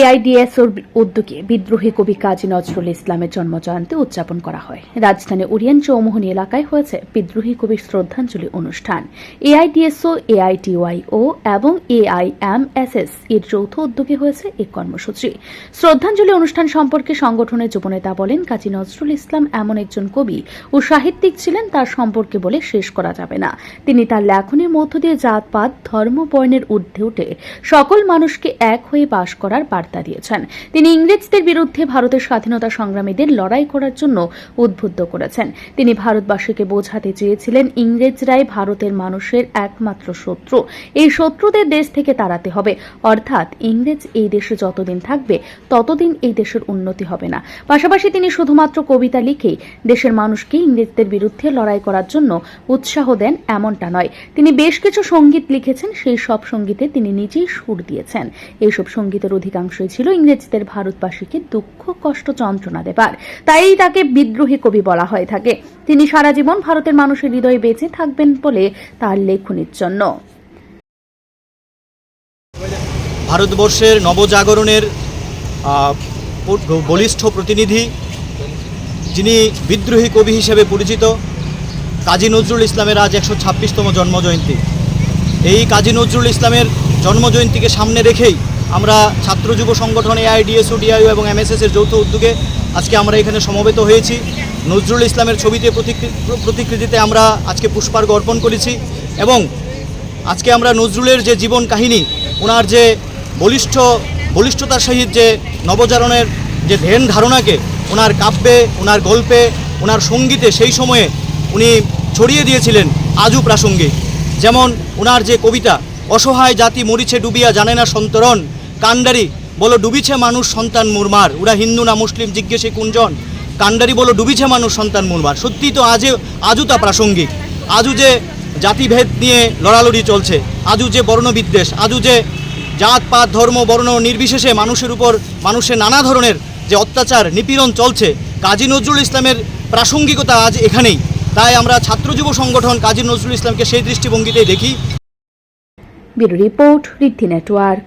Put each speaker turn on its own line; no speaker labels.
এআইডিএসওর উদ্যোগে বিদ্রোহী কবি কাজী নজরুল ইসলামের জন্মজয়ন্তী উদযাপন করা হয়। রাজধানী ওরিয়ান চৌমোহনী এলাকায় হয়েছে বিদ্রোহী কবির শ্রদ্ধাঞ্জলি অনুষ্ঠান। এআইডিএসও এআইটিওয়াইও এবং এআইএমএসএস এর যৌথ উদ্যোগে হয়েছে এই কর্মসূচি। শ্রদ্ধাঞ্জলি অনুষ্ঠান সম্পর্কে সংগঠনের যুবনেতা বলেন, কাজী নজরুল ইসলাম এমন একজন কবি ও সাহিত্যিক ছিলেন, তার সম্পর্কে বলে শেষ করা যাবে না। তিনি তার লেখনের মধ্য দিয়ে জাতপাত, ধর্ম, বর্ণের ঊর্ধ্বে উঠে সকল মানুষকে এক হয়ে বাস করার বার্তা দিয়েছেন। তিনি ইংরেজদের বিরুদ্ধে ভারতের স্বাধীনতা সংগ্রামীদের লড়াই করার জন্য উদ্বুদ্ধ করেছেন। তিনি ভারতবাসীকে বোঝাতে চেয়েছিলেন, ইংরেজরাই ভারতের মানুষের একমাত্র শত্রু। এই শত্রুদের দেশ থেকে তাড়াতে হবে। অর্থাৎ ইংরেজ এই দেশে যতদিন থাকবে, ততদিন এই দেশের উন্নতি হবে না। পাশাপাশি তিনি শুধুমাত্র কবিতা লিখেই দেশের মানুষকে ইংরেজদের বিরুদ্ধে লড়াই করার জন্য উৎসাহ দেন এমনটা নয়। তিনি বেশ কিছু সংগীত লিখেছেন, সেই সব সঙ্গীতে তিনি নিজেই সুর দিয়েছেন। এইসব সঙ্গীতের অধিকাংশই ছিল ইংরেজদের ভারতবাসীকে দুঃখ, কষ্ট, যন্ত্রণা দেবার। তাই তাকে বিদ্রোহী কবি বলা হয়ে থাকে। তিনি সারা জীবন ভারতের মানুষের হৃদয়ে বেঁচে থাকবেন বলে তার লেখনির জন্য।
ভারতবর্ষের নবজাগরণের বলিষ্ঠ প্রতিনিধি যিনি বিদ্রোহী কবি হিসেবে পরিচিত, কাজী নজরুল ইসলামের আজ একশো ছাব্বিশতম জন্মজয়ন্তী। এই কাজী নজরুল ইসলামের জন্মজয়ন্তীকে সামনে রেখেই আমরা ছাত্র যুব সংগঠন এআইডিএসও ডিআইও এবং এমএসএস এর যৌথ উদ্যোগে আজকে আমরা এখানে সমবেত হয়েছি। নজরুল ইসলামের ছবিতে প্রতিকৃ- প্রতিকৃতিতে আমরা আজকে পুষ্পার্ঘ অর্পণ করেছি এবং আজকে আমরা নজরুলের যে জীবন কাহিনী, ওনার যে বলিষ্ঠ, বলিষ্ঠতার সহিত যে নবজারণের যে ধ্যান ধারণাকে, ওনার কাব্যে, ওনার গল্পে, ওনার সঙ্গীতে সেই সময়ে উনি ছড়িয়ে দিয়েছিলেন আজও প্রাসঙ্গিক। যেমন ওনার যে কবিতা, অসহায় জাতি মরিছে ডুবিয়া জানে না সন্তরণ কান্ডারি, বলো ডুবিছে মানুষ সন্তান মুরমার। ওরা হিন্দু না মুসলিম, জিজ্ঞেসে কুঞ্জন। কান্ডারি, বলো ডুবিছে মানুষ সন্তান মুরমার। সত্যি তো আজও আজও তা প্রাসঙ্গিক। আজও যে জাতিভেদ নিয়ে লড়ালড়ি চলছে, আজও যে বর্ণবিদ্বেষ, আজও যে জাত, পাত, ধর্ম, বর্ণ নির্বিশেষে মানুষের উপর, মানুষের নানা ধরনের যে অত্যাচার, নিপীড়ন চলছে, কাজী নজরুল ইসলামের প্রাসঙ্গিকতা আজ এখানেই। তাই আমরা ছাত্র যুব সংগঠন কাজী নজরুল ইসলামকে সেই দৃষ্টিভঙ্গিতেই দেখি।
Report Riddhi network.